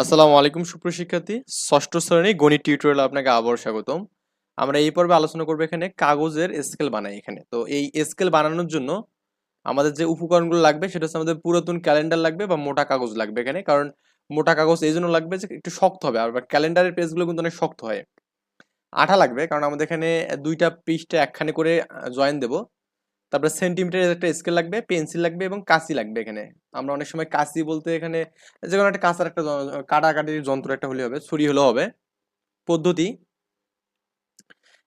আসসালামু আলাইকুম সুপ্রশিক্ষার্থী ষষ্ঠ শ্রেণি গণিত টিউটোরিয়াল আপনাকে আবার স্বাগতম। আমরা এই পর্বে আলোচনা করব এখানে কাগজের স্কেল বানাই এখানে। তো এই স্কেল বানানোর জন্য আমাদের যে উপকরণগুলো লাগবে, সেটা হচ্ছে আমাদের পুরাতন ক্যালেন্ডার লাগবে বা মোটা কাগজ লাগবে এখানে। কারণ মোটা কাগজ এই জন্য লাগবে যে একটু শক্ত হবে, আর ক্যালেন্ডারের পেজগুলো কিন্তু অনেক শক্ত হয়। আঠা লাগবে, কারণ আমাদের এখানে দুইটা পৃষ্ঠে একখানে করে জয়েন দেবো। তারপরে সেন্টিমিটারের একটা স্কেল লাগবে পেন্সিল লাগবে এবং কাঁচি লাগবে এখানে। আমরা অনেক সময় কাঁচি বলতে এখানে যে কোনো একটা কাঁচার একটা কাটাকাটির যন্ত্র একটা হলে হবে, ছুরি হলেও হবে। পদ্ধতি?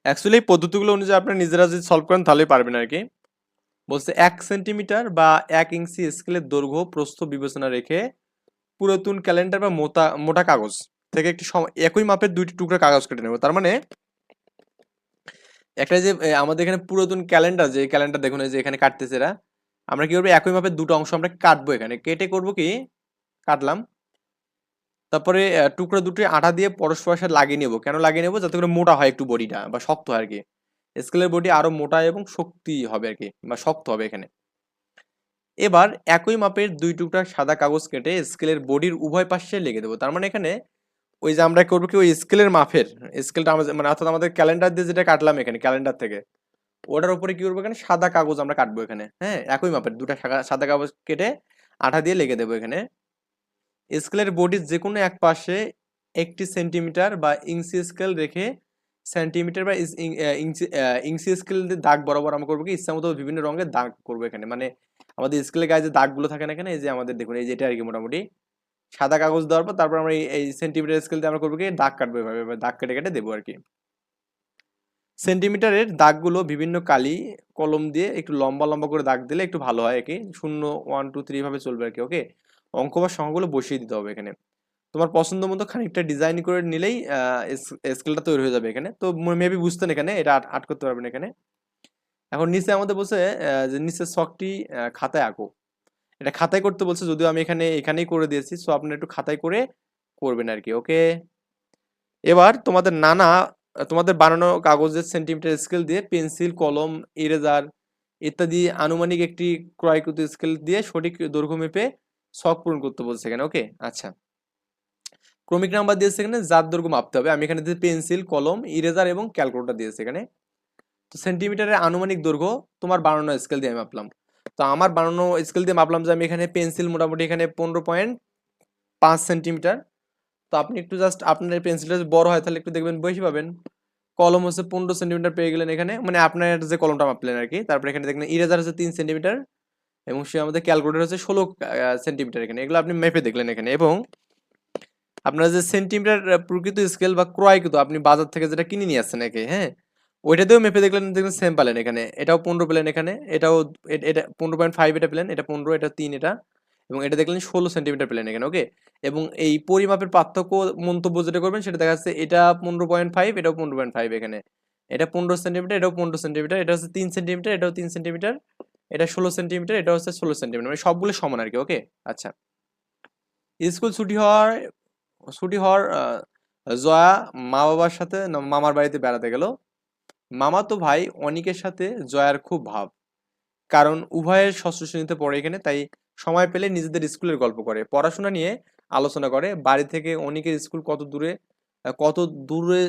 অ্যাকচুয়ালি এই পদ্ধতিগুলো অনুযায়ী আপনারা নিজেরা যদি সলভ করেন তাহলেই পারবেন আর কি বলছে এক সেন্টিমিটার বা এক ইঞ্চি স্কেলের দৈর্ঘ্য, প্রস্থ বিবেচনা রেখে পুরাতন ক্যালেন্ডার বা মোটা মোটা কাগজ থেকে একটি একই মাপের দুইটি টুকরা কাগজ কেটে নেব। তার মানে একটা যে আমাদের এখানে পুরাতন ক্যালেন্ডার যে ক্যালেন্ডার দেখুন যে এখানে কাটতেছে এরা, আমরা কি করব একই মাপের দুটো অংশ আমরা কাটবো এখানে। কেটে করব কি? কাটলাম। তারপরে টুকরো দুটো আঠা দিয়ে পরস্পরের সাথে লাগিয়ে নেব। কেন লাগিয়ে নেব? যাতে করে মোটা হয় একটু বডিটা, বা শক্ত হয় আর কি। স্কেলের বডি আরও মোটা এবং শক্তি হবে আর কি, বা শক্ত হবে এখানে। এবার একই মাপের দুই টুকরা সাদা কাগজ কেটে স্কেলের বডির উভয় পাশে লেগে দেবো। তার মানে এখানে ওই যে আমরা করব কি, ওই স্কেলের মাপের, স্কেলটা আমাদের মানে অর্থাৎ আমাদের ক্যালেন্ডার দিয়ে যেটা কাটলাম এখানে ক্যালেন্ডার থেকে, ওটার উপরে কি করব এখানে, সাদা কাগজ আমরা কাটবো এখানে হ্যাঁ একই মাপের, দুটা সাদা- কাগজ কেটে আঠা দিয়ে লেগে দেবো এখানে। স্কেলের বডির যে কোনো এক পাশে একটি সেন্টিমিটার বা ইঞ্চি স্কেল রেখে সেন্টিমিটার বা ইস- ইঞ্চি ইঞ্চি স্কেল দিয়ে দাগ বরাবর আমরা করব কি ইচ্ছা মতো বিভিন্ন রঙের দাগ করব এখানে। মানে আমাদের স্কেলের গায়ে যে দাগগুলো থাকে না এখানে, এই যে আমাদের দেখুন, এই যেটা আর কি মোটামুটি। সাদা কাগজ দেওয়ার পর তারপর আমরা এই- সেন্টিমিটার স্কেল দিয়ে আমরা করব কি, দাগ কাটবো এভাবে দাগ কেটে কেটে দেবো আর কি সেন্টিমিটারের দাগগুলো বিভিন্ন কালি, কলম দিয়ে একটু লম্বা লম্বা করে দাগ দিলে একটু ভালো হয় কি শূন্য ওয়ান টু থ্রি ভাবে চলবে আর কি ওকে অঙ্ক বা সংখ্যাগুলো বসিয়ে দিতে হবে এখানে। তোমার পছন্দ মতো খানিকটা ডিজাইন করে নিলেই স্কেলটা তৈরি হয়ে যাবে এখানে। তো মেবি বুঝতেন এখানে, এটা আট করতে পারবেন এখানে। এখন নিচে আমাদের বসে যে নিচের শখটি খাতায় আঁকো। এটা খাতায় করতে বলছে, যদিও আমি এখানে, এখানেই করে দিয়েছি সো আপনারা একটু খাতায় করে করবেন আর কি ওকে এবার তোমাদের নানা, তোমাদের বানানো কাগজের সেন্টিমিটার স্কেল দিয়ে পেন্সিল কলম ইরেজার ইত্যাদি আনুমানিক একটি ক্রয়কৃত স্কেল দিয়ে সঠিক দৈর্ঘ্য মেপে শখ পূরণ করতে বলছে এখানে ওকে আচ্ছা। ক্রমিক নাম্বার দিয়েছে এখানে, যার দৈর্ঘ্য মাপতে হবে। আমি এখানে দিয়েছি পেন্সিল কলম ইরেজার এবং ক্যালকুলেটর দিয়েছে এখানে। তো সেন্টিমিটারের আনুমানিক দৈর্ঘ্য তোমার বানানো স্কেল দিয়ে আমি মাপলাম। তো আমার বানানো স্কেল দিয়ে মাপলাম যে আমি এখানে পেন্সিল মোটামুটি এখানে পনেরো পয়েন্ট পাঁচ সেন্টিমিটার তো আপনি একটু জাস্ট আপনার পেন্সিলটা যদি বড় হয় তাহলে একটু দেখবেন, বেশি পাবেন। কলম হচ্ছে পনেরো সেন্টিমিটার পেয়ে গেলেন এখানে। মানে আপনার যে কলমটা মাপলেন আর কি তারপরে এখানে দেখলেন ইরেজার হচ্ছে তিন সেন্টিমিটার এবং সে আমাদের ক্যালকুলেটর হচ্ছে ষোলো সেন্টিমিটার এখানে। এগুলো আপনি মেপে দেখলেন এখানে। এবং আপনার যে সেন্টিমিটার প্রকৃত স্কেল বা ক্রয়কৃত আপনি বাজার থেকে যেটা কিনে নিয়ে আসছেন নাকি হ্যাঁ ওইটাতেও মেপে দেখলেন দেখবেন সেম পেলেন এখানে। এটাও পনেরো পেলেন এখানে, এটাও এটা পনেরো পয়েন্ট ফাইভ এটা পেলেন, এটা পনেরো, এটা তিন, এটা। এবং এটা দেখলেন ষোলো সেন্টিমিটার পেলেন এখানে ওকে এবং এই পরিমাপের পার্থক্য মন্তব্য যেটা করবেন, সেটা দেখা যাচ্ছে এটা পনেরো পয়েন্ট ফাইভ এটাও পনেরো পয়েন্ট ফাইভ এখানে। এটা পনেরো সেন্টিমিটার এটাও পনেরো সেন্টিমিটার এটা হচ্ছে তিন সেন্টিমিটার এটাও তিন সেন্টিমিটার এটা ষোলো সেন্টিমিটার এটা হচ্ছে ষোলো সেন্টিমিটার মানে সবগুলো সমান আর কি ওকে আচ্ছা। স্কুল ছুটি হওয়ার ছুটি হওয়ার জয়া মা বাবার সাথে মামার বাড়িতে বেড়াতে গেল। মামাতো ভাই অনিকের সাথে জয়ার খুব ভাব। কারণ উভয়ের ষষ্ঠ শ্রেণীতে পড়ে এখানে, তাই সময় পেলে নিজেদের স্কুলের গল্প করে, পড়াশোনা নিয়ে আলোচনা করে। বাড়ি থেকে অনিকের স্কুল কত দূরে কত দূরে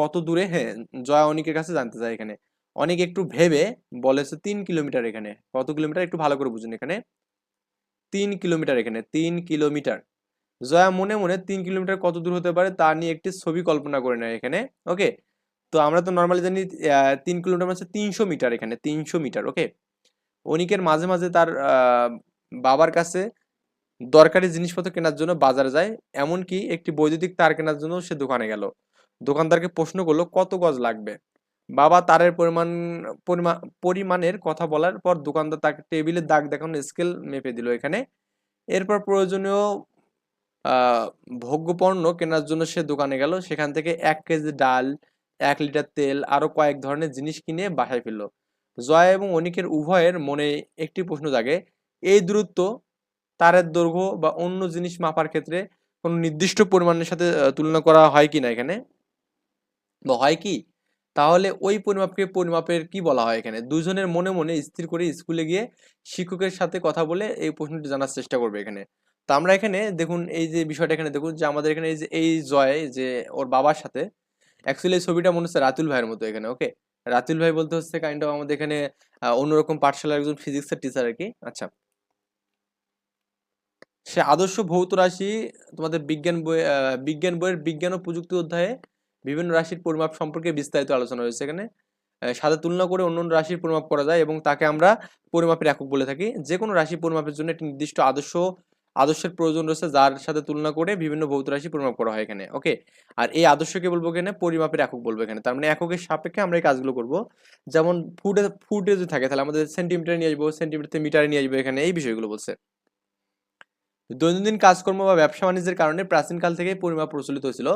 কত দূরে হ্যাঁ জয়া অনিকের কাছে জানতে চায় এখানে। অনেক একটু ভেবে বলেছে তিন কিলোমিটার এখানে। কত কিলোমিটার? একটু ভালো করে বুঝুন এখানে। তিন কিলোমিটার এখানে, তিন কিলোমিটার। জয়া মনে মনে তিন কিলোমিটার কত দূর হতে পারে তা নিয়ে একটি ছবি কল্পনা করে নেয় এখানে। ওকে তো আমরা তো নর্মালি জানি তিন কিলোমিটার মানে তিনশো মিটার এখানে, তিনশো মিটার ওকে অনিকের মাঝে মাঝে তার বাবার কাছে দরকারি জিনিসপত্র কেনার জন্য বাজার যায়। এমনকি একটি বৈদ্যুতিক তার কেনার জন্য সে দোকানে গেল। দোকানদারকে প্রশ্ন করল, কত গজ লাগবে? বাবা তারের পরিমাণ, পরিমা- পরিমাণের কথা বলার পর দোকানদার তাকে টেবিলের দাগ দেখানো স্কেল মেপে দিল এখানে। এরপর প্রয়োজনীয় ভোগ্যপণ্য কেনার জন্য সে দোকানে গেল। সেখান থেকে এক কেজি ডাল এক লিটার তেল আরও কয়েক ধরনের জিনিস কিনে বাসায় ফিরল। জয়া এবং অনিকের উভয়ের মনে একটি প্রশ্ন জাগে, এই দূরত্ব, তারের দৈর্ঘ্য বা অন্য জিনিস মাপার ক্ষেত্রে কোনো নির্দিষ্ট পরিমাণের সাথে তুলনা করা হয় কি না এখানে? বা হয় কি? তাহলে ওই পরিমাপকে পরিমাপের কি বলা হয় এখানে? দুজনের মনে মনে স্থির করে স্কুলে গিয়ে শিক্ষকের সাথে কথা বলে এই প্রশ্নটি জানার চেষ্টা করবে এখানে। তো আমরা এখানে দেখুন, এই যে বিষয়টা এখানে দেখুন যে আমাদের এখানে এই যে, এই জয় যে ওর বাবার সাথে অ্যাকচুয়ালি এই ছবিটা মনে হচ্ছে রাতুল ভাইয়ের মতো এখানে ওকে রাতুল ভাই বলতে হচ্ছে কাইন্ড অফ আমাদের এখানে অন্যরকম পাঠশালার একজন ফিজিক্সের টিচার আর কি আচ্ছা। সে আদর্শ ভৌত রাশি, তোমাদের বিজ্ঞান বই বিজ্ঞান বইয়ের বিজ্ঞান ও প্রযুক্তি অধ্যায়ে বিভিন্ন রাশির পরিমাপ সম্পর্কে বিস্তারিত আলোচনা হয়েছে এখানে। সাথে তুলনা করে অন্য রাশির পরিমাপ করা যায় এবং তাকে আমরা পরিমাপের একক বলে থাকি। যে কোনো রাশি পরিমাপের জন্য একটি নির্দিষ্ট আদর্শ আদর্শের প্রয়োজন রয়েছে যার সাথে তুলনা করে বিভিন্ন ভৌত রাশি পরিমাপ করা হয় এখানে ওকে আর এই আদর্শকে বলব এখানে পরিমাপের একক বলব এখানে, তার মানে এককের সাপেক্ষে আমরা এই কাজগুলো করব। যেমন ফুটে ফুটে যদি থাকে তাহলে আমাদের সেন্টিমিটার নিয়ে আসব সেন্টিমিটার মিটারে নিয়ে আসব এখানে, এই বিষয়গুলো বলছে। দৈনন্দিন কাজকর্ম বা ব্যবসা বাণিজ্যের কারণে প্রাচীনকাল থেকেই পরিমাপ প্রচলিত হয়েছিল।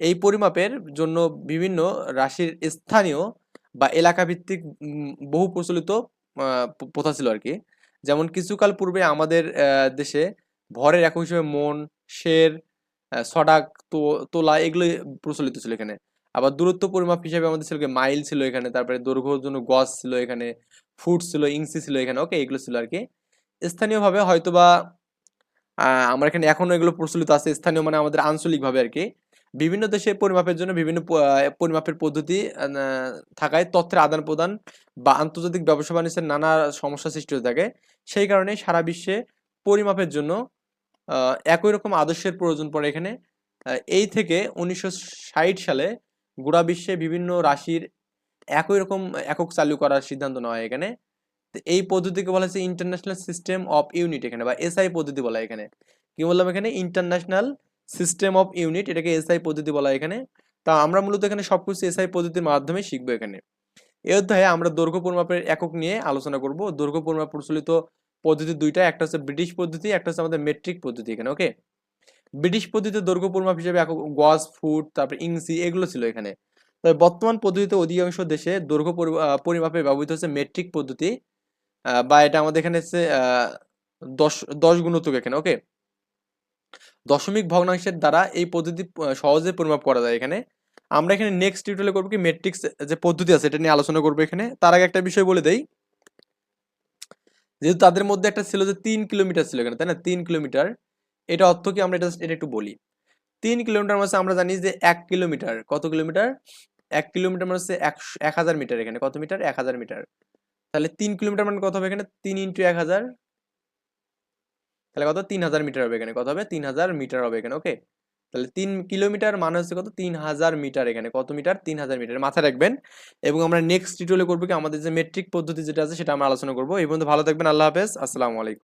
এই পরিমাপের জন্য বিভিন্ন রাশির স্থানীয় বা এলাকা ভিত্তিক বহু প্রচলিত প্রথা ছিল আর কি। যেমন কিছুকাল পূর্বে আমাদের দেশে ভরের একক হিসেবে মন শের সডাক তোলা এগুলো প্রচলিত ছিল এখানে। আবার দূরত্ব পরিমাপ হিসেবে আমাদের ছিল মাইল ছিল এখানে, তারপরে দৈর্ঘ্যের জন্য গজ ছিল এখানে, ফুট ছিল, ইঞ্চি ছিল এখানে, ওকে, এগুলো ছিল আর কি। স্থানীয়ভাবে হয়তোবা আমার এখানে এখনও এগুলো প্রচলিত আছে, স্থানীয় মানে আমাদের আঞ্চলিকভাবে আর কি। বিভিন্ন দেশে পরিমাপের জন্য বিভিন্ন পরিমাপের পদ্ধতি থাকায় তথ্যের আদান প্রদান বা আন্তর্জাতিক ব্যবসা বাণিজ্যের নানা সমস্যা সৃষ্টি হয়ে থাকে। সেই কারণে সারা বিশ্বে পরিমাপের জন্য একই রকম আদর্শের প্রয়োজন পড়ে এখানে। এই থেকে উনিশশো ষাট সালে গোড়া বিশ্বে বিভিন্ন রাশির একই রকম একক চালু করার সিদ্ধান্ত নেওয়া হয় এখানে। এই পদ্ধতিকে বলা হচ্ছে ইন্টারন্যাশনাল সিস্টেম অফ ইউনিট এখানে, বা এসআই পদ্ধতি বলা এখানে। কি বললাম এখানে? ইন্টারন্যাশনাল সিস্টেম অফ ইউনিট এটাকে এসআই পদ্ধতি বলা এখানে। তা আমরা মূলত এখানে সবকিছু এসআই পদ্ধতির মাধ্যমে শিখব এখানে। এই অধ্যায়ে আমরা দৈর্ঘ্য পরিমাপের একক নিয়ে আলোচনা করব। দৈর্ঘ্য পরিমাপ প্রচলিত পদ্ধতি দুইটা, একটা হচ্ছে ব্রিটিশ পদ্ধতি, একটা হচ্ছে আমাদের মেট্রিক পদ্ধতি এখানে ওকে ব্রিটিশ পদ্ধতিতে দৈর্ঘ্য পরিমাপ হিসেবে গজ, ফুট, তারপর ইংসি এগুলো ছিল এখানে। তবে বর্তমান পদ্ধতিতে অধিকাংশ দেশে দৈর্ঘ্য পরিমাপে ব্যবহৃত হচ্ছে মেট্রিক পদ্ধতি বা এটা আমাদের এখানে হচ্ছে দশ দশ গুণিতক এখানে ওকে দশমিক ভগ্নাংশের দ্বারা এই পদ্ধতি সহজে পরিমাপ করা যায় এখানে। আমরা এখানে নেক্সট টিউটোরিয়ালে করব কি মেট্রিক্স যে পদ্ধতি আছে, এটা নিয়ে আলোচনা করব এখানে। তার আগে একটা বিষয় বলে দেই। যেহেতু তাদের মধ্যে একটা ছিল যে তিন কিলোমিটার ছিল এখানে, তাই না? তিন কিলোমিটার। এটা অর্থ কি? আমরা এটা এটা একটু বলি। তিন কিলোমিটার মানে আমরা জানি যে এক কিলোমিটার। কত কিলোমিটার? এক কিলোমিটার মানে হচ্ছে এক হাজার মিটার এখানে। কত মিটার? এক হাজার মিটার। তাহলে তিন কিলোমিটার মানে কত হবে এখানে? তিন ইন্টু এক হাজার। তাহলে কত? তিন হাজার মিটার হবে এখানে। কত হবে? তিন হাজার মিটার হবে এখানে, ওকে? তাহলে তিন কিলোমিটার মানে হচ্ছে কত? তিন হাজার মিটার এখানে। কত মিটার? তিন হাজার মিটার। মাথায় রাখবেন। এবং আমরা নেক্সট টিউটোরিয়ালে করব কি? আমাদের যে মেট্রিক পদ্ধতি যেটা আছে, সেটা আমরা আলোচনা করব। এই পর্যন্ত ভালো থাকবেন। আল্লাহ হাফেজ। আসসালামু আলাইকুম।